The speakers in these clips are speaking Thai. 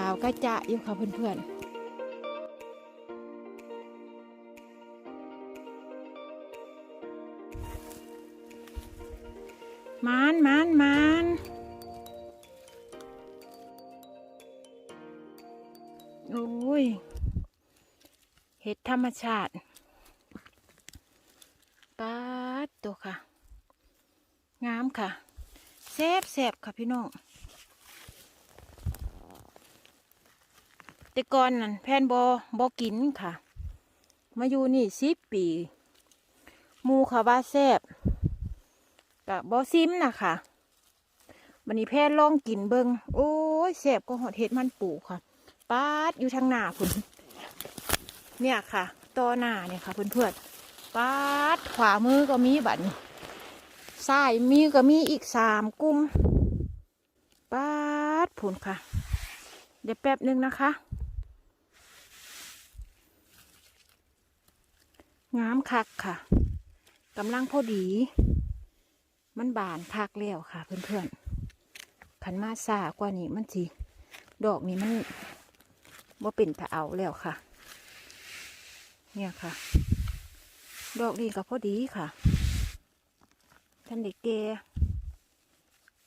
าวก็จะอยู่ค่ะเพื่อนๆมานมานมานโอ้ย เห็ดธรรมชาติปาดตัวค่ะ งามค่ะแซบแซบค่ะพี่น้อง แต่ก่อนนั่นแพนบอบอกินค่ะ มาอยู่นี่สิปีมูค่ะว่าแซบกับบอซิมนะคะวันนี้แพนลองกินเบิงโอ้ยแซบก็หอดเห็ดมันปูค่ะปาดอยู่ทางหน้าคุณเนี่ยค่ะต่อหน้าเนี่ยค่ะเพื่อนๆปาดขวามือก็มีบัตรซ้ายมีก็มีอีกสามกลุ่มปาดผุนค่ะ เดี๋ยวแป๊บหนึ่งนะคะ งามคักค่ะกำลังพอดี มันบานคักแล้วค่ะ เพื่อนๆขันมาซากว่านี้มันสิดอกนี้มันว่าเป็นตะเอาแล้วค่ะ เนี่ยค่ะ ดอกนี้ก็พอดีค่ะ ท่านเด็กแก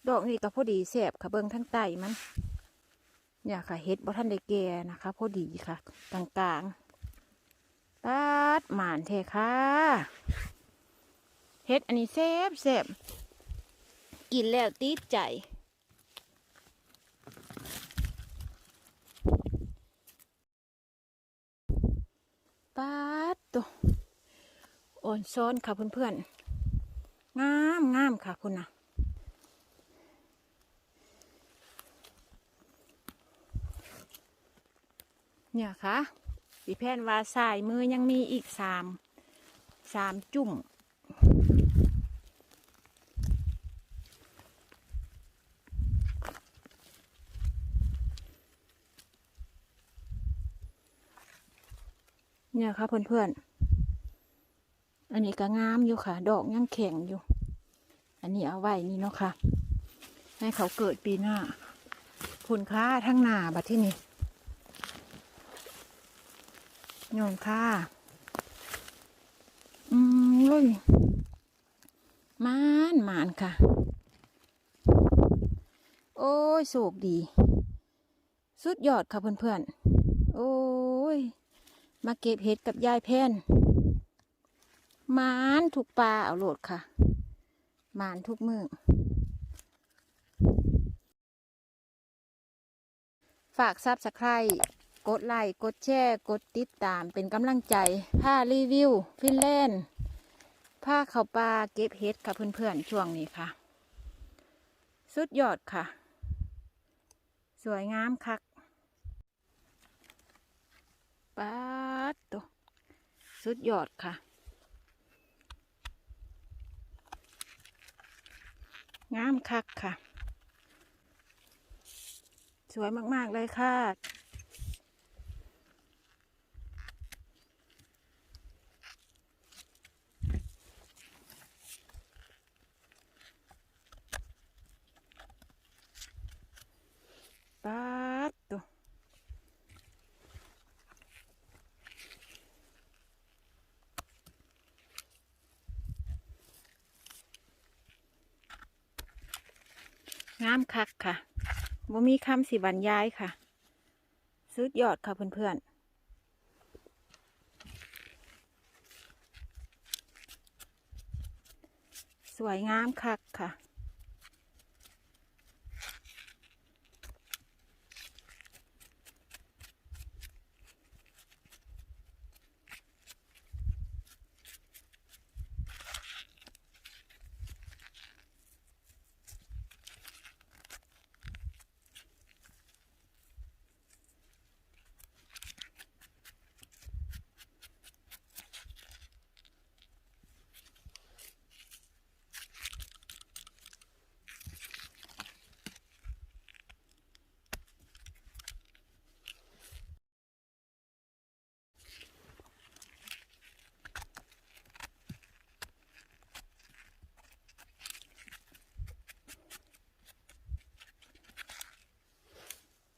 ดอกนี้ก็พอดีแสบค่ะเบิ้งทั้งไตมัน เนี่ยค่ะเฮ็ดบ่ท่านได้แกนะคะ พอดีค่ะกลางๆ ปัดหมานเทค่ะเฮ็ดอันนี้แซ่บแซ่บกินแล้วติดใจ ปัดตัวอ่อนซ้อนค่ะเพื่อนๆ งามงามค่ะคุณนะเนี่ยค่ะ สีแพนว่าสายมือยังมีอีกสามสามจุ่ม เนี่ยค่ะเพื่อนๆ อันนี้ก็งามอยู่ค่ะ ดอกยังแข็งอยู่ อันนี้เอาไว้นี่เนาะค่ะ ให้เขาเกิดปีหน้าผลค้าทั้งหนาบัดที่นี่ โยนค่ะ อืมเลยมานมานค่ะ โอ้ยโศกดี สุดยอดค่ะเพื่อนๆ โอ้ย มาเก็บเห็ดกับยายแพนมานถูกปลาเอาโหลดค่ะ มานทุกมือฝากซับสไคร กดไลค์กดแชร์กดติดตามเป็นกำลังใจผ้ารีวิว ฟินแลนด์ผ้าเขาปลาเก็บเห็ดค่ะเพื่อนๆ ช่วงนี้ค่ะ สุดยอดค่ะ สวยงามคักป๊ดตัวสุดยอดค่ะ งามคักค่ะ สวยมาก ๆ เลยค่ะ ป๊าดตัวงามคักค่ะบ่มีคำสิบรรยายค่ะ สุดยอดค่ะเพื่อนๆสวยงามคักค่ะ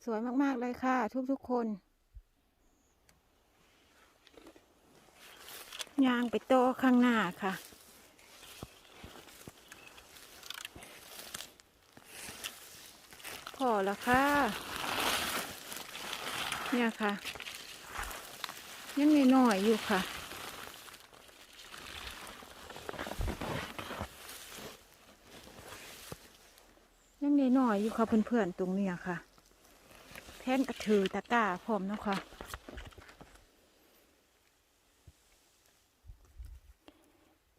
สวยมาก ๆ เลยค่ะ ทุก ๆ คน ยางไปโตข้างหน้าค่ะ พอแล้วค่ะ เนี่ยค่ะ ยังน้อยๆอยู่ค่ะยังน้อยๆอยู่ค่ะเพื่อนๆตรงเนี้ยค่ะ ท่นกระถือตะกร้าพร้อมนะคะ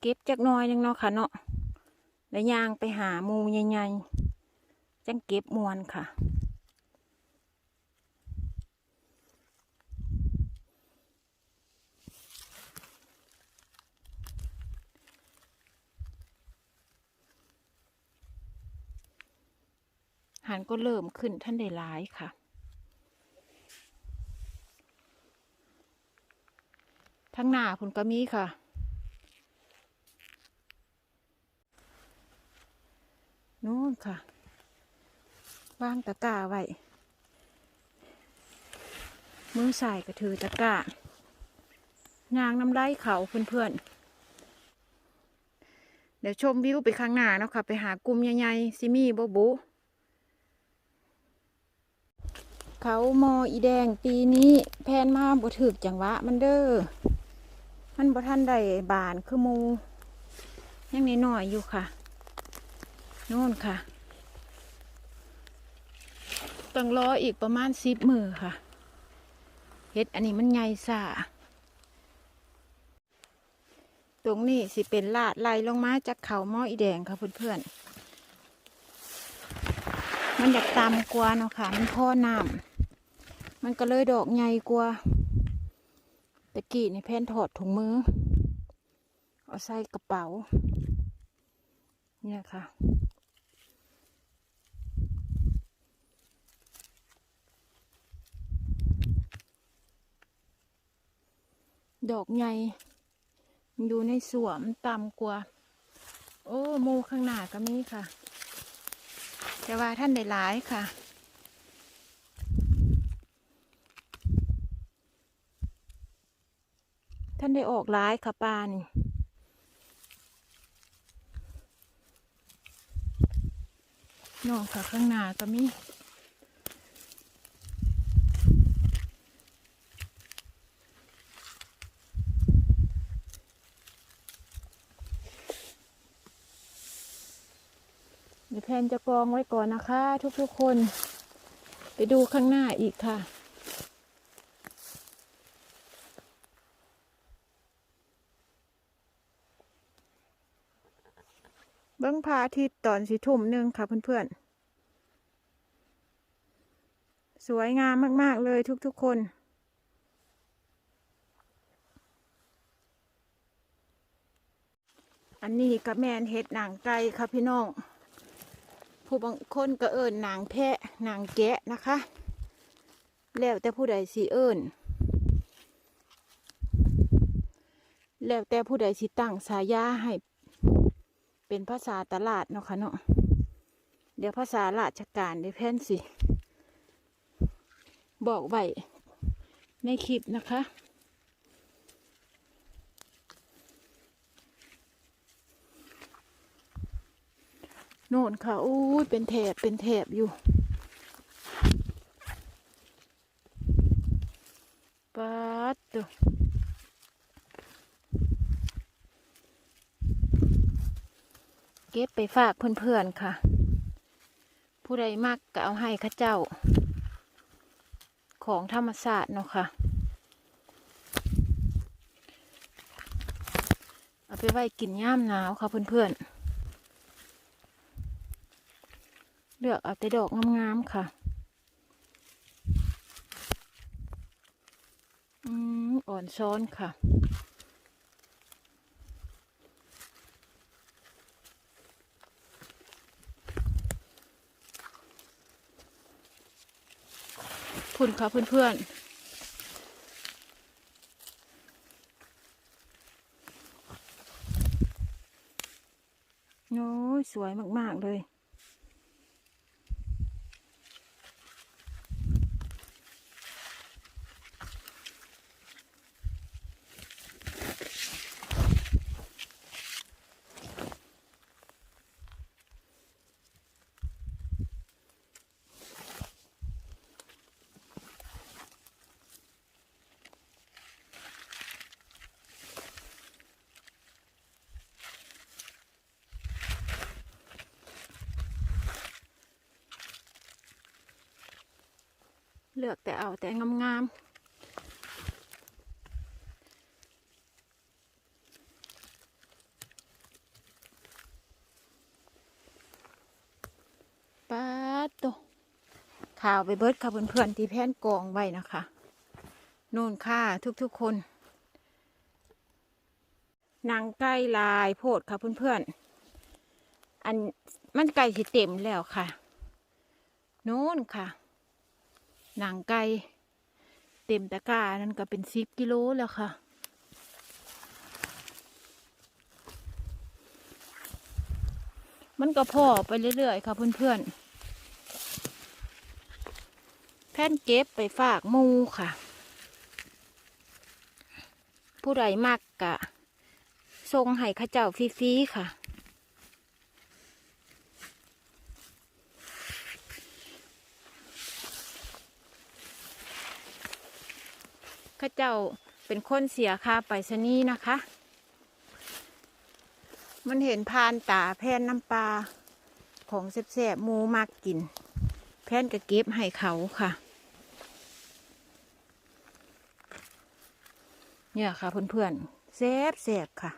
เก็บจักน้อยหนึงเนาะค่ะเนาะแล้วยางไปหามูใหญ่ๆจังเก็บมวนค่ะหันก็เริ่มขึ้นท่านได้หลายค่ะ ทั้งหน้าคุณก็มีค่ะ นู่นค่ะวางตะกร้าไว้ มือใส่ก็ถือตะกร้ายางน้ำไล่เขาเพื่อนๆ เดี๋ยวชมวิวไปข้างหน้าเนาะค่ะ ไปหากลุ่มใหญ่ๆซิมี่โบบุเขามออีแดงปีนี้แพนมาบ่ถึกจังหวะมันเด้อ มันบ่ทันได้บานคือมูยังน้อยอยู่ค่ะโน่นค่ะต้องรออีกประมาณสิบมือค่ะเฮ็ดอันนี้มันใหญ่ซาตรงนี้สิเป็นลาดไหลลงมาจากเขาหม้ออีแดงค่ะเพื่อนๆมันอยากตามกว่าเนาะค่ะ มันพ่อน้ำมันก็เลยดอกใหญ่กว่าะกี้ในแพนถอดถุงมือ เอาใส่กระเป๋า เนี่ยค่ะ ดอกใหญ่อยู่ในสวมนต่ำกว่า โอ้หมูข้างหน้าก็มีค่ะ แต่ว่าท่านได้หลายค่ะานได้ออกร้ายค่ะป้านี่นอกค่ะข้างหน้าก็มีเดี๋ยวแพนจะกองไว้ก่อนนะคะ ทุกๆคน ไปดูข้างหน้าอีกค่ะ เบิ้งพ ระอาทิตย์ตอนสีทุ่มหนึ่งค่ะเพื่อนๆ สวยงามมาก ๆ เลยทุก ๆ คนอันนี้กับแมนเห็ดหนังไก่ค่ะพี่น้อง ผู้บางคนก็เอิญหนังแพะหนังแกะนะคะ แล้วแต่ผู้ใดสีเอิญแล้วแต่ผู้ใดสิตั้งสายาให้ เป็นภาษาตลาดเนาะค่ะเนาะ เดี๋ยวภาษาราชการได้แพนสิ บอกไว้ในคลิปนะคะ โน่นค่ะ อู้เป็นแถบเป็นแถบอยู่ปัดตัวเก็บไปฝากเพื่อนๆค่ะ ผู้ใดมักก็เอาให้ข้าเจ้า ของธรรมศาสตร์เนาะค่ะ เอาไปไว้กินย่ามหนาวค่ะเพื่อนๆ เลือกเอาแต่ดอกงามๆค่ะอืมอ่อนซ้อนค่ะ คุณค่ะเพื่อนๆโอ้ยสวยมาก ๆ เลย ลือกแต่เอาแต่งามๆป้าดโตข่าวไปเบิดค่ะเพื่อนๆที่แพนกองไว้นะคะโน่นค่ะทุกๆคนนางไก่ลายโพดค่ะเพื่อนๆอันมันไก่สิเต็มแล้วค่ะโน่นค่ะ หนังไก่เต็มตะกร้านั่นก็เป็นสิบกิโลแล้วค่ะ มันก็พอไปเรื่อยๆค่ะเพื่อนๆแผ่นเก็บไปฝากมูค่ะ ผู้ใดมักกะทรงให้ข้าเจ้าฟรีๆค่ะ เจ้าเป็นคนเสียค่าไปรษณีนะคะ มันเห็นพานตาแพนน้ำปลาของแสบๆมูมากกิน แพนก็เก็บให้เขาค่ะ เนี่ยค่ะเพื่อนๆแซบแสบๆค่ะ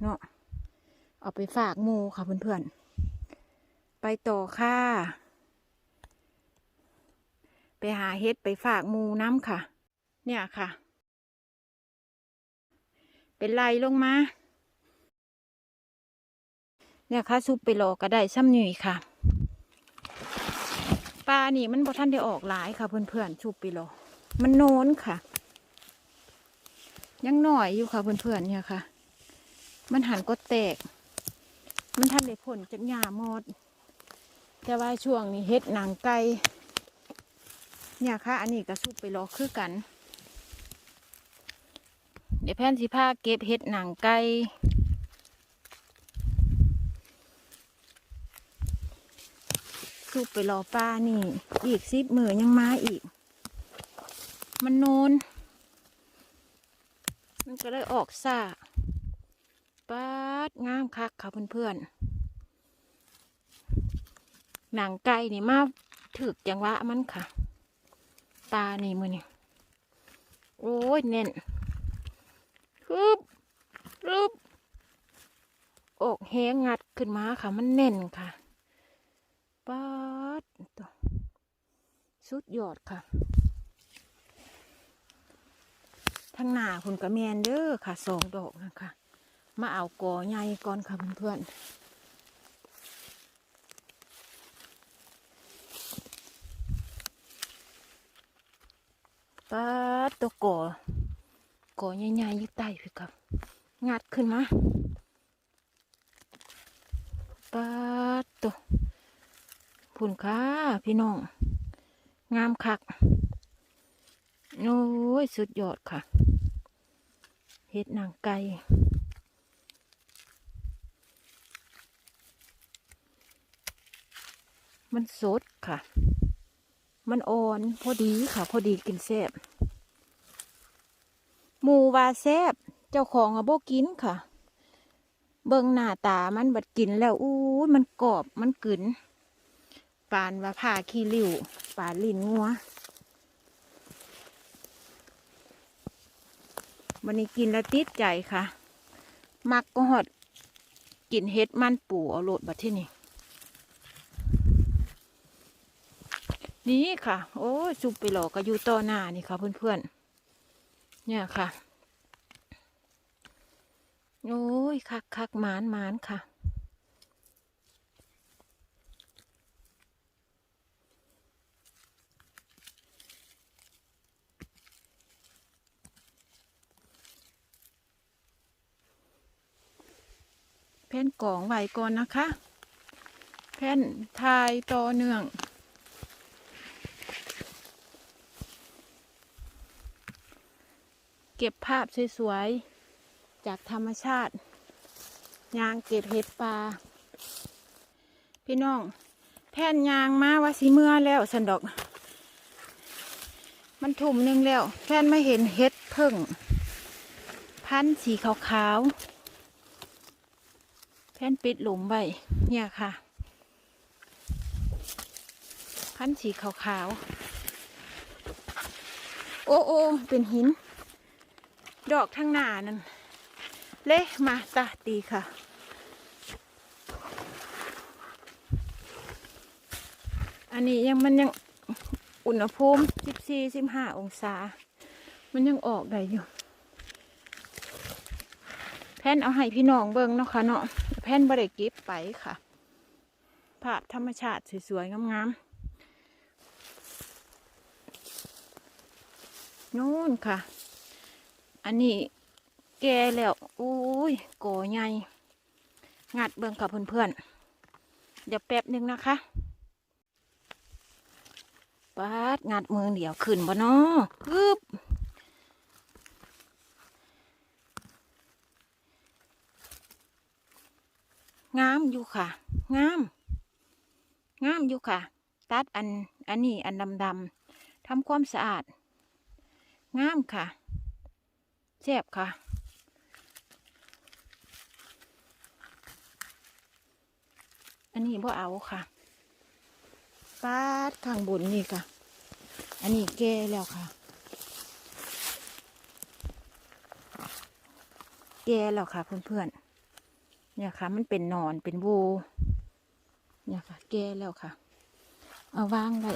เนาะเอาไปฝากมูค่ะเพื่อนๆ ไปต่อค่ะ ไปหาเฮ็ดไปฝากมูน้ำค่ะ เนี่ยค่ะ เป็นไรลงมา เนี่ยค่ะซุปไปรอก็ได้ซ้ำหนุ่ยค่ะปลานี่มันบ่ท่านได้ออกหลายค่ะ เพื่อนๆซุปไปรอมันโน้นค่ะ ยังหน่อยอยู่ค่ะเพื่อนๆเนี่ยค่ะ มันหันก็แตก มันทันได้ผลจากหญ้าหมดแต่ว่าช่วงนี้เฮ็ดหนังไก่เนี่ยค่ะ อันนี้ก็ซุปไปรอคือกัน ดี๋ยวแพนสิผ้าเก็บเห็ดหนังไก่ซุปไปรอป้านี่ อีกสิบมือยังมาอีก มันโนนมันก็เลยออกซ่าป้าดงามคักค่ะเพื่อนๆ หนังไก่นี่มาถึกจังวะมันค่ะ ตานี่มือนี่โอ้ยแน่น ฮึบฮึบอกแหงงัดขึ้นมาค่ะ มันแน่นค่ะป๊าดตัวสุดยอดค่ะทั้งหน้าคุณกระแมนเด้อค่ะสองดอกนะคะ มาเอากอใหญ่ก่อนค่ะเพื่อนๆป๊าดตัวกอ กอใหญ่ๆอยู่ใต้พี่ครับงัดขึ้นมาป๊าดตัวผุนค่ะพี่น้อง งามคัก โอ้ย สุดยอดค่ะ เห็ดนางไก่มันสดค่ะ มันอ่อนพอดีค่ะ พอดีกินแซ่บ มูวาแซบเจ้าของอะโบกินค่ะ เบิ่งหน้าตามันบัดกินแล้วอู้มันกรอบมันกึนปานว่าผ่าขี้ริ้วปานลิ้นงัววันนี้กินแล้วติดใจค่ะ มักก็หอดกินเฮ็ดมันปูเอาโลดบัดที่นี่นี่ค่ะ โอ้ยซุปไปหลอกก็อยู่ต่อหน้านี่ค่ะเพื่อนๆ เนี่ยค่ะ โอ้ย คักคักหมานหมานค่ะ แผ่นกล่องไว้ก่อนนะคะ แผ่นทายต่อเนื่อง เก็บภาพสวยๆ จากธรรมชาติยางเก็บเห็ดปลา พี่น้อง แผ่นยางมาว่าสีเมื่อแล้วสันดอก มันถุ่มหนึ่งแล้ว แผ่นไม่เห็นเห็ดเพิ่ง พันสีขาวๆ แผ่นปิดหลุมไว้เนี่ยค่ะ พันสีขาวๆ โอ้โอ้เป็นหิน ดอกทั้งหน้านั่นเละมาตาตีค่ะอันนี้ยังมันยังอุณหภูมิสิบสี่สิบห้าองศา มันยังออกได้อยู่ แพนเอาให้พี่น้องเบิ่งเนาะค่ะเนาะแพนบริเก็บไปค่ะ ภาพธรรมชาติสวยๆงามๆนู่นค่ะ อันนี้แก่แล้วอุ้ยโกอใหญ่งัดเบิ่งค่ะเพื่อนๆ เดี๋ยวแป๊บหนึงนะคะปาดงัดมือเดี๋ยวขึ้นบ่เนาะฮึบงามอยู่ค่ะ งาม งามอยู่ค่ะ ตัดอัน อันนี้อันดำๆทำความสะอาด งามค่ะ แซ่บค่ะ อันนี้บ่เอาค่ะปาดข้างบนนี่ค่ะ อันนี้แก่แล้วค่ะ แก่แล้วค่ะเพื่อนๆ เนี่ยค่ะ มันเป็นนอนเป็นโวเนี่ยค่ะ แก่แล้วค่ะ เอาวางไว้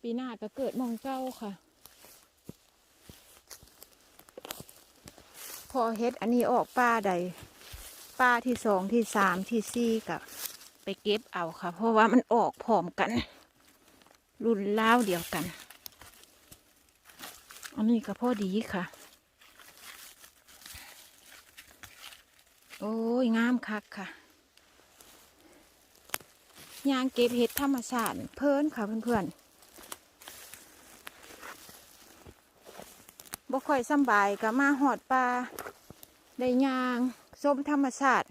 ปีหน้าก็เกิดมองเก้าค่ะ อเฮ็ดอันนี้ออกป้าใดป้าที่สองที่สามที่สี่กับไปเก็บเอาค่ะ เพราะว่ามันออกพร้อมกัน รุ่นล้าวเดียวกัน อันนี้ก็พอดีค่ะ โอ้ยงามคักค่ะยางเก็บเห็ดธรรมชาติเพิ่นค่ะเพื่อนๆบ่ค่อยสบายก็มาหอดปลา ได้ยางส้มธรรมชาติ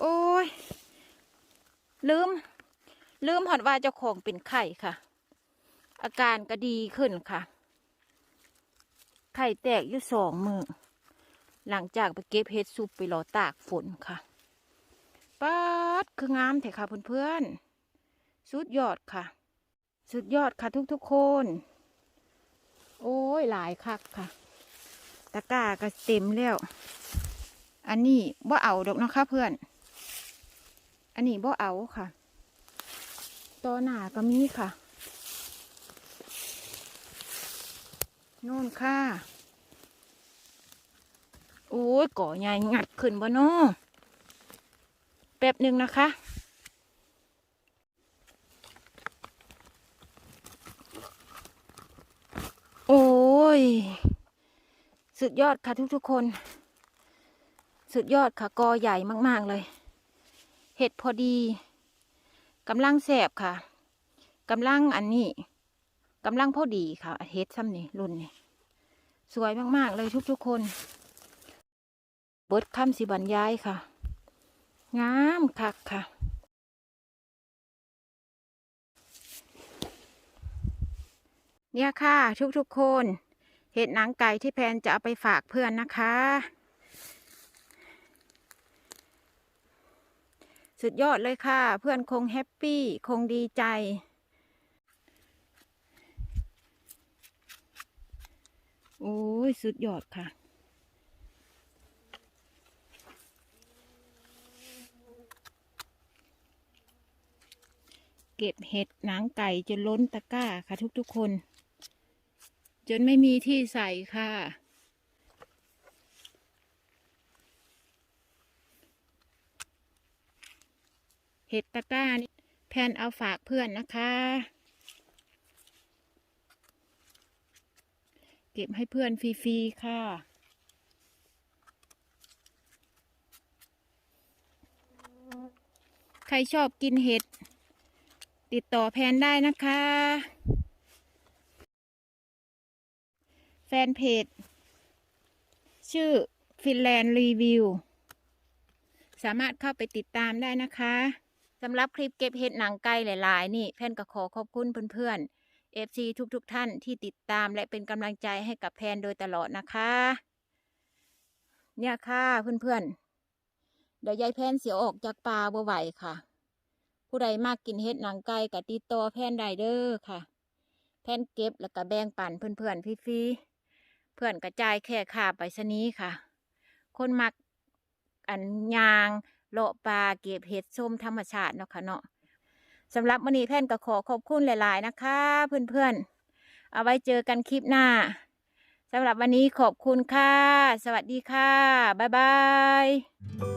โอ้ย ลืม ลืมหอดว่าเจ้าของเป็นไข่ค่ะ อาการก็ดีขึ้นค่ะ ไข่แตกอยู่สองมือ หลังจากไปเก็บเห็ดซุปไปรอตากฝนค่ะป๊าดคืองามแท้ค่ะเพื่อนๆ สุดยอดค่ะ สุดยอดค่ะทุกๆคน โอ้ยหลายคักค่ะ ตะกร้าก็เต็มแล้ว อันนี้บ่เอาดอกนะคะเพื่อน อันนี้บ่เอาค่ะต่อหนาก็มีค่ะโน่นค่ะโอ้ยก่อใหญ่งัดขึ้นบ่นาะแป๊บหนึ่งนะคะ โอ้ย สุดยอดค่ะทุกๆคน สุดยอดค่ะกอใหญ่มากๆเลย เห็ดพอดีกำลังแสบค่ะกำลังอันนี้กำลังพอดีค่ะเห็ดซ้ำนี่รุ่นนี่สวยมากๆเลยทุกๆคน เบิดคำสิบรรยายค่ะ งามคักค่ะ เนี่ยค่ะ ทุกๆคน เห็ดหนังไก่ที่แพนจะเอาไปฝากเพื่อนนะคะ สุดยอดเลยค่ะ เพื่อนคงแฮปปี้ คงดีใจ โอ้ย สุดยอดค่ะเก็บเห็ดหนังไก่จนล้นตะกร้าค่ะทุกๆคน จนไม่มีที่ใส่ค่ะ เห็ดตะกร้านี่แพนเอาฝากเพื่อนนะคะ เก็บให้เพื่อนฟรีๆค่ะใครชอบกินเห็ด ติดต่อแพนได้นะคะ แฟนเพจ ชื่อฟินแลนด์รีวิว สามารถเข้าไปติดตามได้นะคะสำหรับคลิปเก็บเห็ดหนังไก่หลาย ๆ นี่แพนก็ขอขอบคุณเพื่อนๆ FC ทุกๆทท่านที่ติดตามและเป็นกำลังใจให้กับแพนโดยตลอดนะคะ เนี่ยค่ะเพื่อนๆ เดี๋ยวยายแพนเสียออกจากป่าบ่ไหวค่ะ ผู้ใดมากกินเห็ดหนังไก่กับติดต่อแพนไดเดอร์ค่ะ แพแพนเก็บแล้วก็แบ่งปันเพื่อนๆฟรีๆ เพื่อนกระจายแค่ค่าไปสนี้ค่ะ คนมักอันยางเลาะปลาเก็บเห็ดส้มธรรมชาติเนาะค่ะเนาะสำหรับวันนี้แพนก็ขอขอบคุณหลาย ๆ นะคะ เพื่อนๆ เอาไว้เจอกันคลิปหน้าสำหรับวันนี้ขอบคุณค่ะ สวัสดีค่ะ บ๊ายบาย